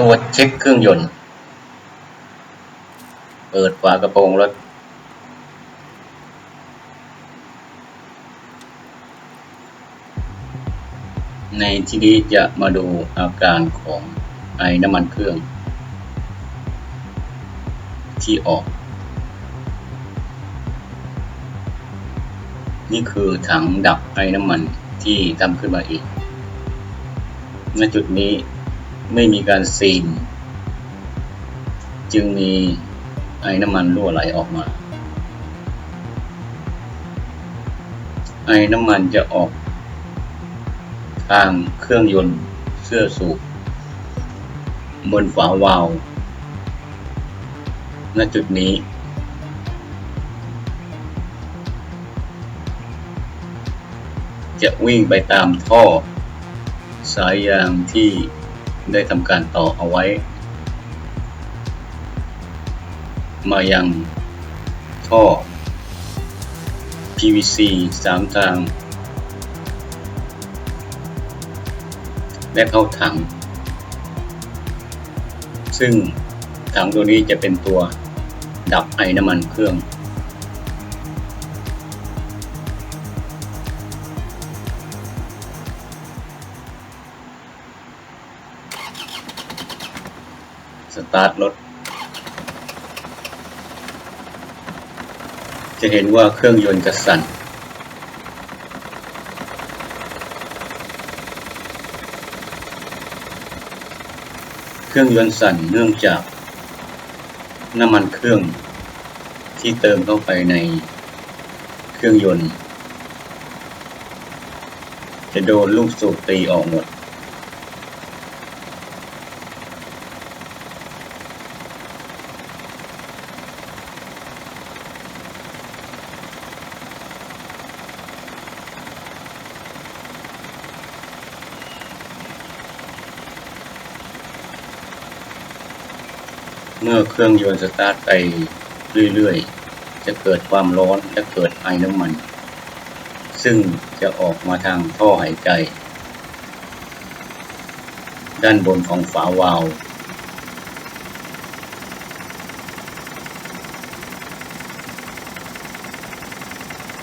ตัวจเช็คเครื่องยนต์ เปิดฝากระโปรงรถ ในที่นี้จะมาดูอาการของไอน้ำมันเครื่อง ที่ออก นี่คือถังดับไอน้ำมันที่ทำขึ้นมาเองณจุดนี้ ไม่มีการซีน จึงมีไอน้ำมันรั่วไหลออกมา ไอน้ำมันจะออกทางเครื่องยนต์เสื้อสูบบนฝาวาล์วณจุดนี้ จะวิ่งไปตามท่อ สายยางที่ ได้ทำการต่อเอาไว้ มายังท่อ PVC สามทาง และเข้าถัง ซึ่งถังตัวนี้จะเป็นตัวดับไอน้ำมันเครื่อง สตาร์ทรถ จะเห็นว่าเครื่องยนต์จะสั่นเครื่องยนต์สั่นเนื่องจากน้ำมันเครื่องที่เติมเข้าไปในเครื่องยนต์ จะโดนลูกสูบตีออกหมด เมื่อเครื่องยนต์สตาร์ทไปเรื่อยๆ จะเกิดความร้อนและเกิดไอน้ำมัน ซึ่งจะออกมาทางท่อหายใจ ด้านบนของฝาวาล์ว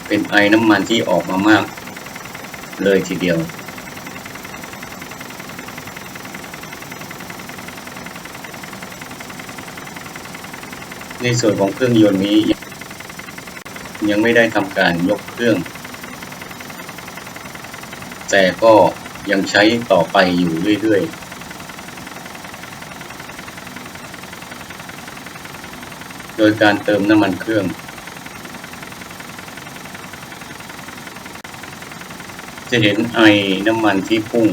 เป็นไอน้ำมันที่ออกมามาก เลยทีเดียว ในส่วนของเครื่องยนต์นี้ ยังไม่ได้ทำการยกเครื่อง แต่ก็ยังใช้ต่อไปอยู่เรื่อยๆโดยการเติมน้ำมันเครื่อง จะเห็นไอน้ำมันที่พุ่ง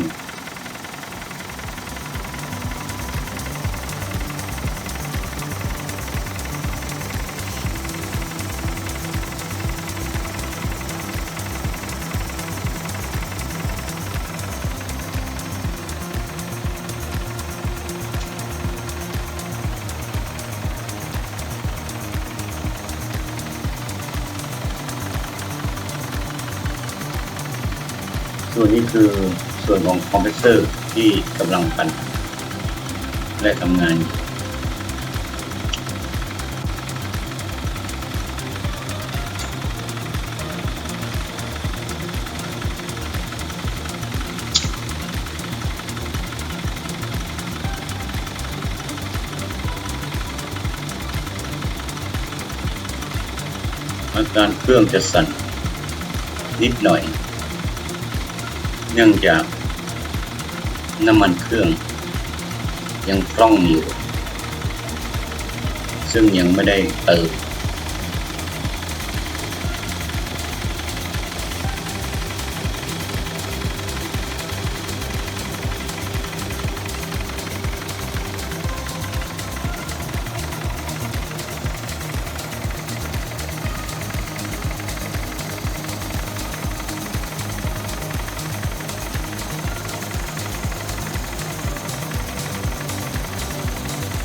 ส่วนนี้คือส่วนของคอมเพรสเซอร์ที่กำลังปั่นและทำงานอยู่อาการเครื่องจะสั่นนิดหน่อย เนื่องจากน้ำมันเครื่อง ยังพร่องอยู่ ซึ่งยังไม่ได้เติม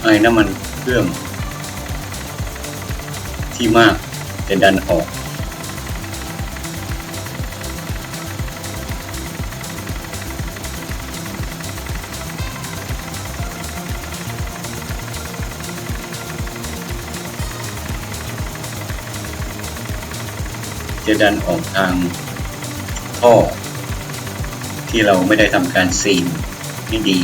ไอ้น้ำมันเครื่อง ที่มากจะดันออก จะดันออกทางท่อ ที่เราไม่ได้ทำการซีนไม่ดี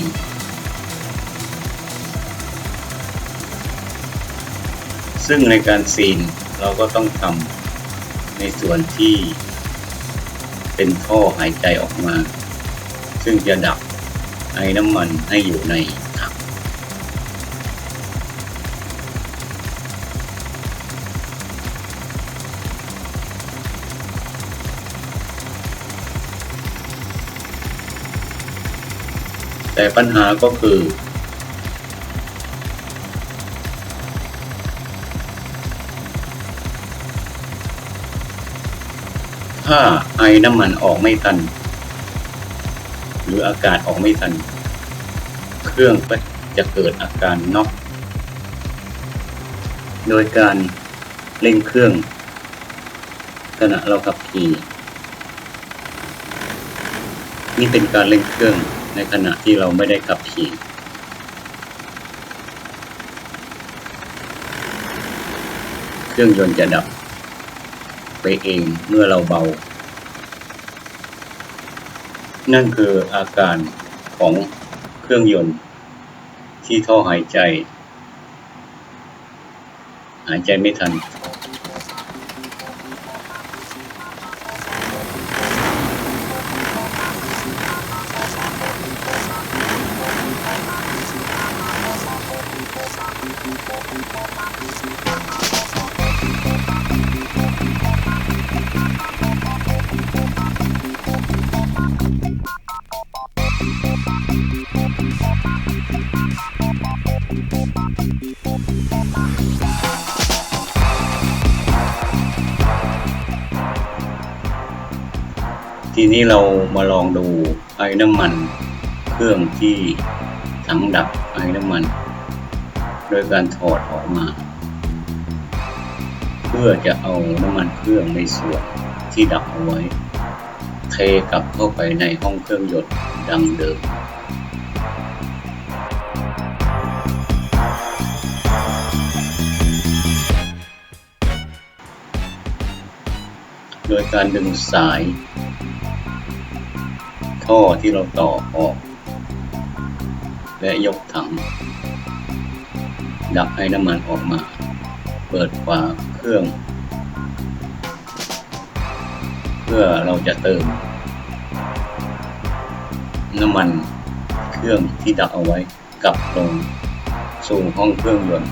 ซึ่งในการซีนเราก็ต้องทำในส่วนที่เป็นท่อหายใจออกมา ซึ่งจะดับไอ้น้ำมันให้อยู่ในถังแต่ปัญหาก็คือ ถ้าไอน้ำมันออกไม่ทัน หรืออากาศออกไม่ทัน เครื่องก็จะเกิดอาการน็อกโดยการเร่งเครื่องขณะเราขับขี่นี่เป็นการเร่งเครื่องในขณะที่เราไม่ได้ขับขี่เครื่องยนต์จะดับ ไปเองเมื่อเราเบา นั่นคืออาการของเครื่องยนต์ที่ท่อหายใจ หายใจไม่ทัน ทีนี้เรามาลองดูไอ้น้ำมันเครื่องที่ถังดับไอ้น้ำมัน โดยการถอดออกมา เพื่อจะเอาน้ำมันเครื่องในส่วนที่ดับเอาไว้ เทกลับเข้าไปในห้องเครื่องยนต์ดังเดิม โดยการดึงสาย ท่อที่เราต่อออก และยกถัง ดับไอ้น้ำมันออกมา เปิดฝาเครื่อง เพื่อเราจะเติม น้ำมันเครื่องที่ดับเอาไว้กลับลงสู่ห้องเครื่องยนต์